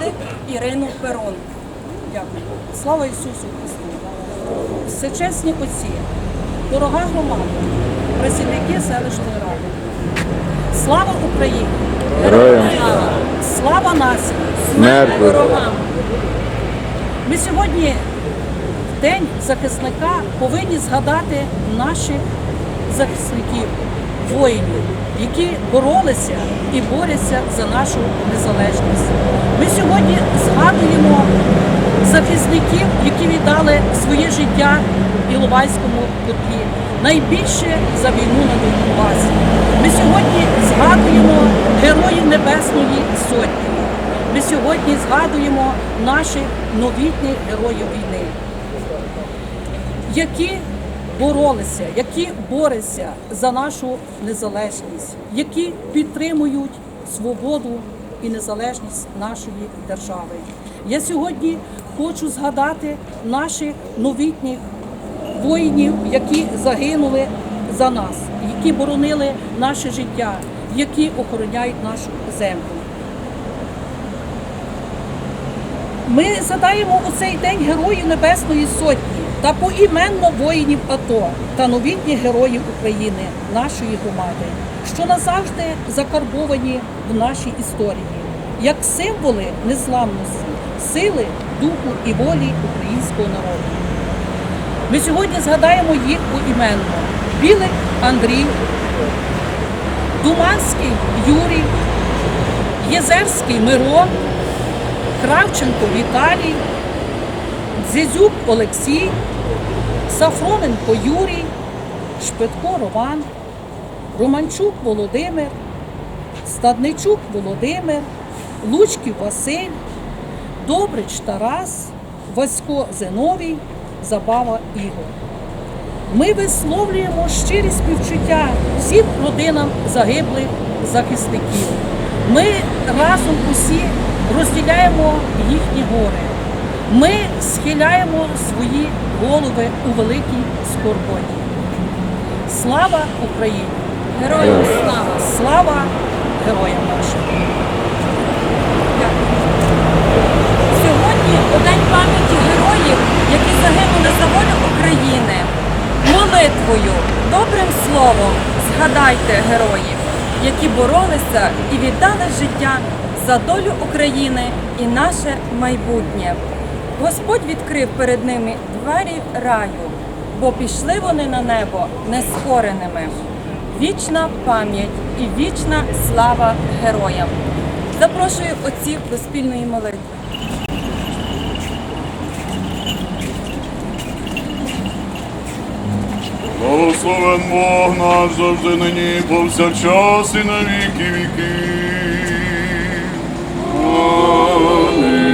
ради Ірину Перун. Дякую. Слава Ісусу Христу! Всечесні отці, дорога громада, працівники селищної ради. Слава Україні! Героям! Слава нації! Смерть ворогам! Ми сьогодні, в День захисника, повинні згадати наших захисників, воїнів, які боролися і борються за нашу незалежність. Ми сьогодні згадуємо захисників, які віддали своє життя Іловайському котлі. Найбільше за війну на Донбасі. Ми сьогодні згадуємо героїв Небесної Сотні. Ми сьогодні згадуємо наших новітніх героїв війни, які боролися, які борються за нашу незалежність, які підтримують свободу і незалежність нашої держави. Я сьогодні хочу згадати наших новітніх воїнів, які загинули за нас, які боронили наше життя, які охороняють нашу землю. Ми згадаємо у цей день Героїв Небесної Сотні та поіменно воїнів АТО та новітніх героїв України, нашої громади, що назавжди закарбовані в нашій історії, як символи незламності, сили, духу і волі українського народу. Ми сьогодні згадаємо їх поіменно. Білик Андрій, Думанський Юрій, Єзерський Мирон, Кравченко Віталій, Дзизюк Олексій, Сафроненко Юрій, Шпитко Роман, Романчук Володимир, Стадничук Володимир, Лучків Василь, Добрич Тарас, Васько Зиновій, Забава Ігор. Ми висловлюємо щирі співчуття всім родинам загиблих захисників. Ми разом усі розділяємо їхні гори. Ми схиляємо свої голови у великій скорботі. Слава Україні! Героям слава! Слава героям нашим! Сьогодні у День пам'яті героїв, які загинули за волю України. Молитвою, добрим словом згадайте героїв, які боролися і віддали життя за долю України і наше майбутнє. Господь відкрив перед ними двері раю, бо пішли вони на небо нескореними. Вічна пам'ять і вічна слава героям. Запрошую отців до спільної молитви. Благословен Бог наш завжди нині, повсякчас і на віки віки. Святий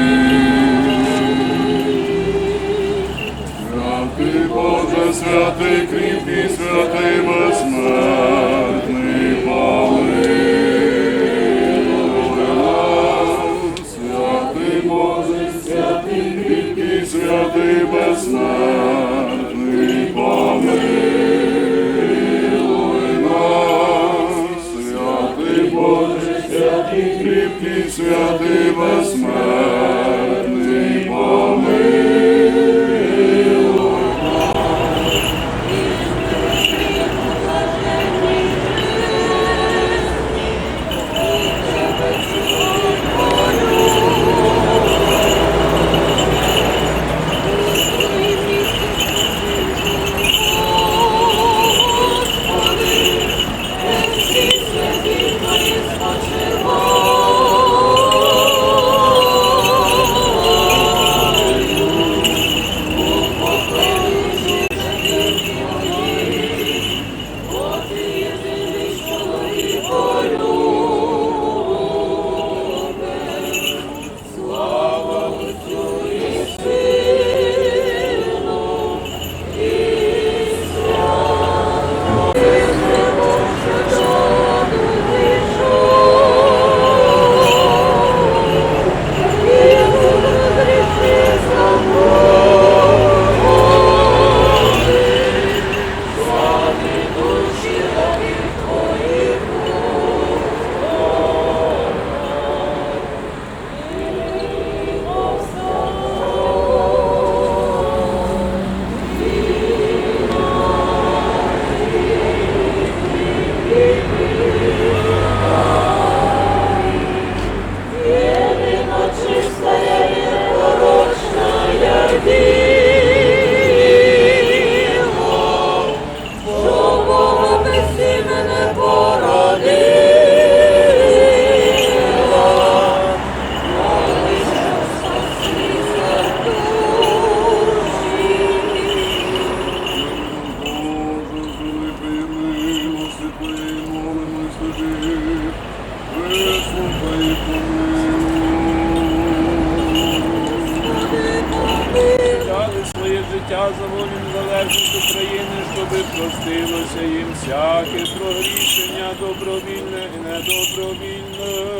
dnia dobrowinne, na dobrowinne.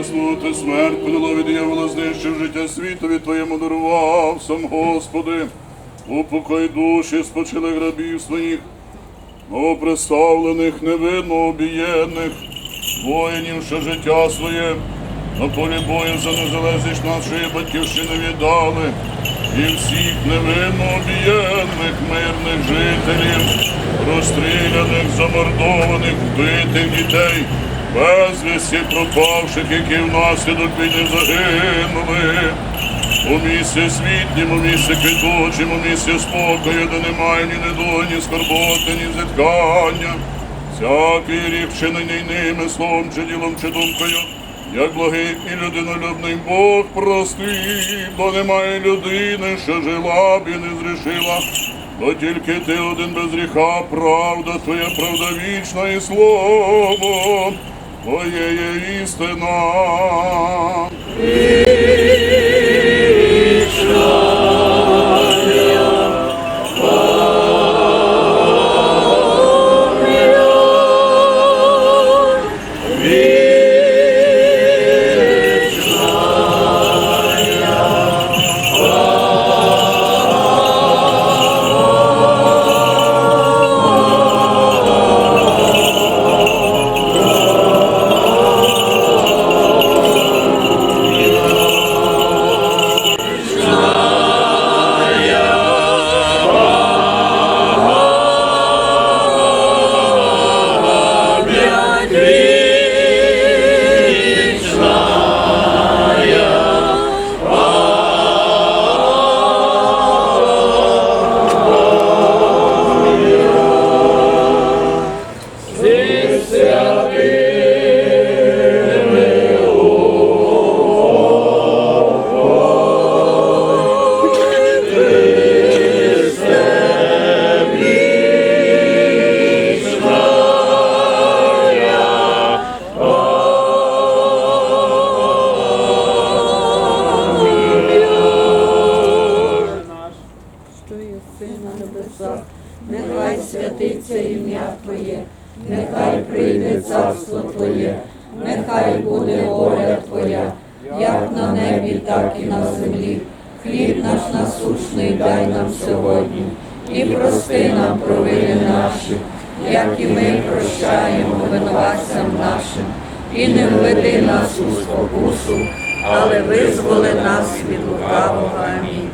Веснути, смерть подало від дьявола, знищив життя світові Твоєму дарував сам Господи. Упокой душі спочили грабів своїх, новоприставлених, невинно обієнних, воїнів, що життя своє на полі бою за незалежність нашої батьківщини віддали, і всіх невинно обієнних мирних жителів, розстріляних, замордованих, вбитих дітей, безвісті пропавших, які внаслідок війни загинули. У місці світнім, у місці квітучим, у місці спокою, де немає ні недолі, ні скорботи, ні зіткання. Всякий рік вчинений ними словом чи ділом чи думкою, як благий і людинолюбний Бог прости, бо немає людини, що жила б і не зрішила, бо тільки ти один без гріха, правда твоя, правда вічна і слово Твоє є істина. Так і на землі. Хліб наш насущний дай нам сьогодні, і прости нам провини наші, як і ми прощаємо винуватцям нашим, і не введи нас у спокусу, але визволи нас від лукавого. Амінь.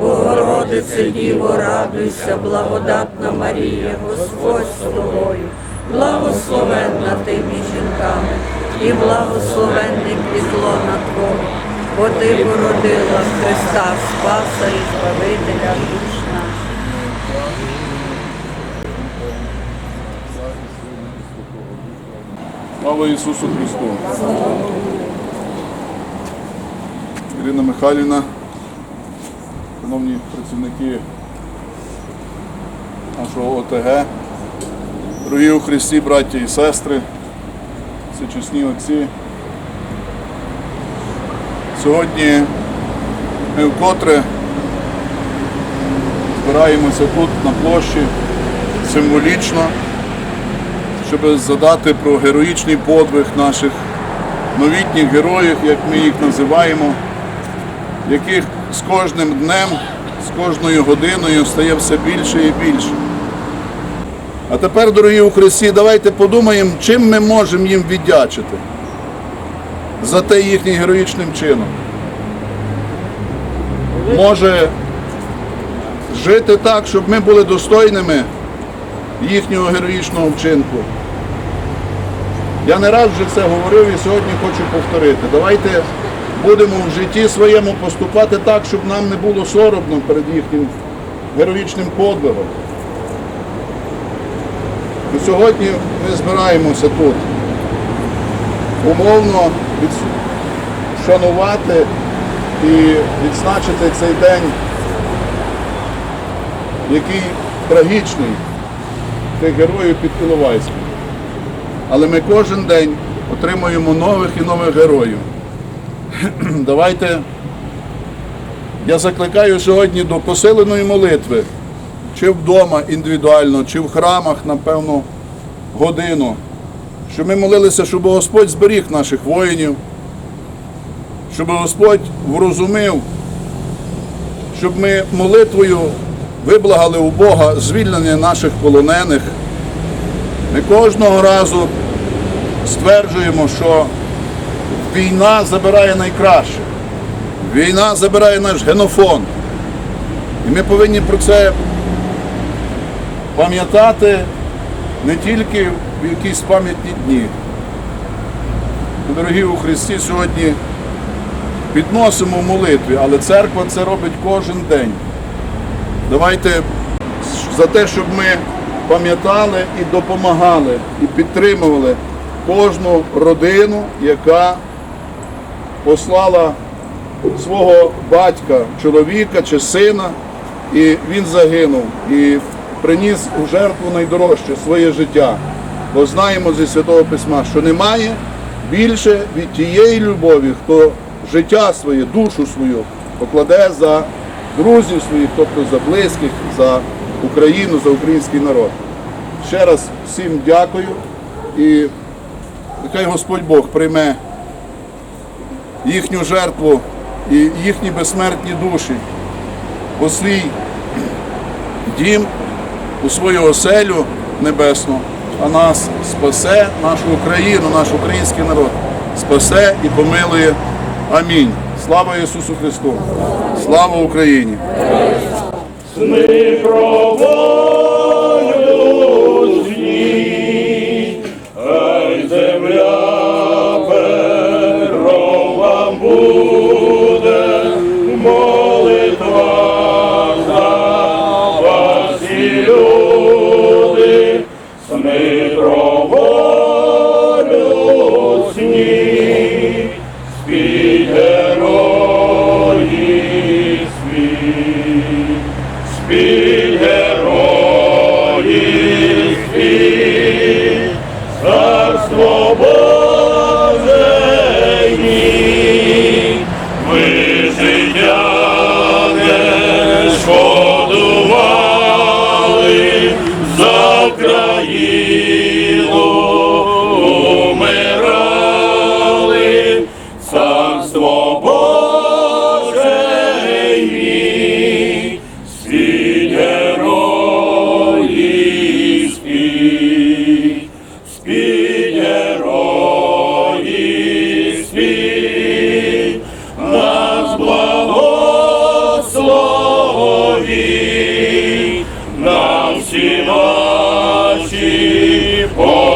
Богородице Діво, радуйся, благодатна Марія, Господь з тобою, благословенна ти між жінками, і благословенний плітлона Твого, бо ти породила Христа, Спаса і Збавителя душ наших. Слава Ісусу Христу! Ірина Михайлівна, шановні працівники нашого ОТГ, дорогі у Христі, браті і сестри, всечесні отці. Сьогодні ми вкотре збираємося тут на площі символічно щоб згадати про героїчний подвиг наших новітніх героїв, як ми їх називаємо, яких з кожним днем, з кожною годиною стає все більше і більше. А тепер, дорогі у Христі, давайте подумаємо, чим ми можемо їм віддячити за те їхнім героїчним чином. Може жити так, щоб ми були достойними їхнього героїчного вчинку. Я не раз вже це говорив і сьогодні хочу повторити. Давайте будемо в житті своєму поступати так, щоб нам не було соромно перед їхнім героїчним подвигом. Сьогодні ми збираємося тут умовно вшанувати і відзначити цей день, який трагічний тих героїв під Іловайськом. Але ми кожен день отримуємо нових і нових героїв. Давайте я закликаю сьогодні до посиленої молитви, чи вдома індивідуально, чи в храмах, напевно, годину. Щоб ми молилися, щоб Господь зберіг наших воїнів, щоб Господь врозумів, щоб ми молитвою виблагали у Бога звільнення наших полонених. Ми кожного разу стверджуємо, що війна забирає найкраще. Війна забирає наш генофонд. І ми повинні про це пам'ятати не тільки в якісь пам'ятні дні. Дорогі у Христі, сьогодні підносимо молитві, але церква це робить кожен день. Давайте за те, щоб ми пам'ятали і допомагали, і підтримували кожну родину, яка послала свого батька, чоловіка чи сина, і він загинув і приніс у жертву найдорожче своє життя. Бо знаємо зі Святого Письма, що немає більше від тієї любові, хто життя своє, душу свою покладе за друзів своїх, тобто за близьких, за Україну, за український народ. Ще раз всім дякую і нехай Господь Бог прийме їхню жертву і їхні безсмертні душі у свій дім, у свою оселю небесну, нас спасе, нашу Україну, наш український народ, спасе і помилує. Амінь. Слава Ісусу Христу! Слава Україні! Наші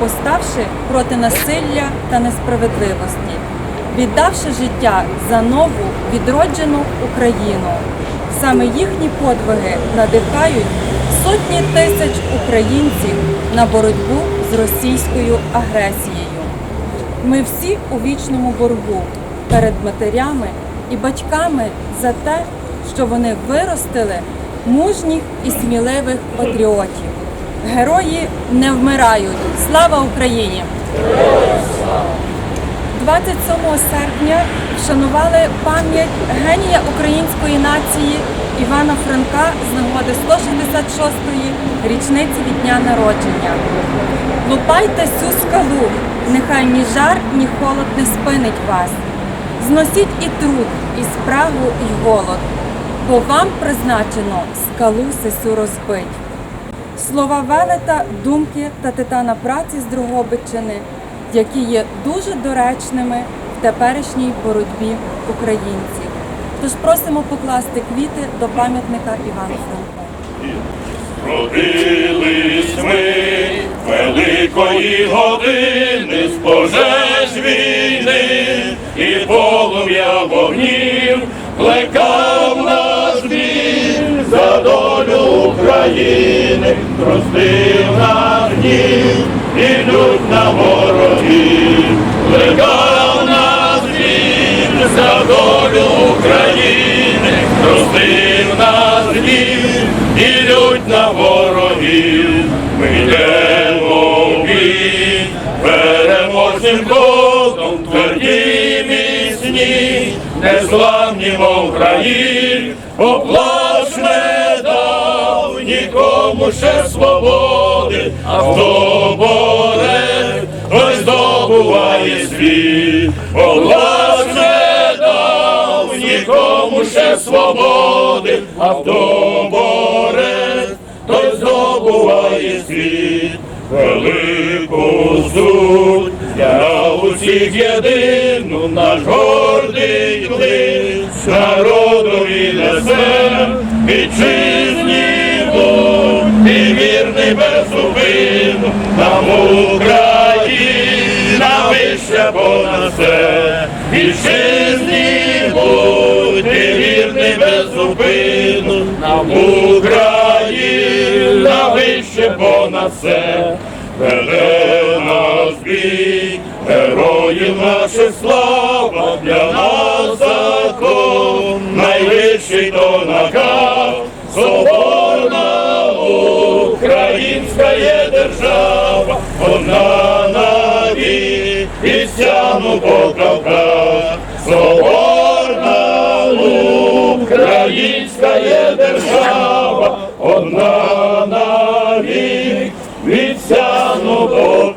поставши проти насилля та несправедливості. віддавши життя за нову відроджену Україну. Саме їхні подвиги надихають сотні тисяч українців на боротьбу з російською агресією. Ми всі у вічному боргу перед матерями і батьками за те, що вони виростили мужніх і сміливих патріотів. Герої не вмирають. Слава Україні! 27 серпня вшанували пам'ять генія української нації Івана Франка з нагоди 166-ї річниці від дня народження. Лупайте цю скалу, нехай ні жар, ні холод не спинить вас. Зносіть і труд, і спрагу, і голод, бо вам призначено скалу сесу розбить. Слова велета, думки та титана праці з Другобичини, які є дуже доречними в теперішній боротьбі українців. Тож просимо покласти квіти до пам'ятника Івану Франку. Родились ми великої години з пожеж війни і полум'я вогнів плекав України, простив наш гнів і лють на ворогів, плекав наш біль за долю України, простив наш гнів і лють на ворогів, ми йдемо в бій, переможним ходом тверді міцні, незламні, мов країн, поплач не дав ще свободи, а хто боре, той здобуває світ, поплач не дав нікому ще свободи, а хто боре, той здобуває світ, велику суть для усіх єдину наш гордий клич, народові несем, вітчизні будь, і вірний безупину, нам Україна вище понад все, вітчизні і вірний безупину, нам Україна вище понад все. Веде нас бій, героїв наших слава, для нас закон, найвищий то наказ, Українська є держава, одна навік, і сяну по Кавказ. Соборна українська є держава, одна навік, від сяну по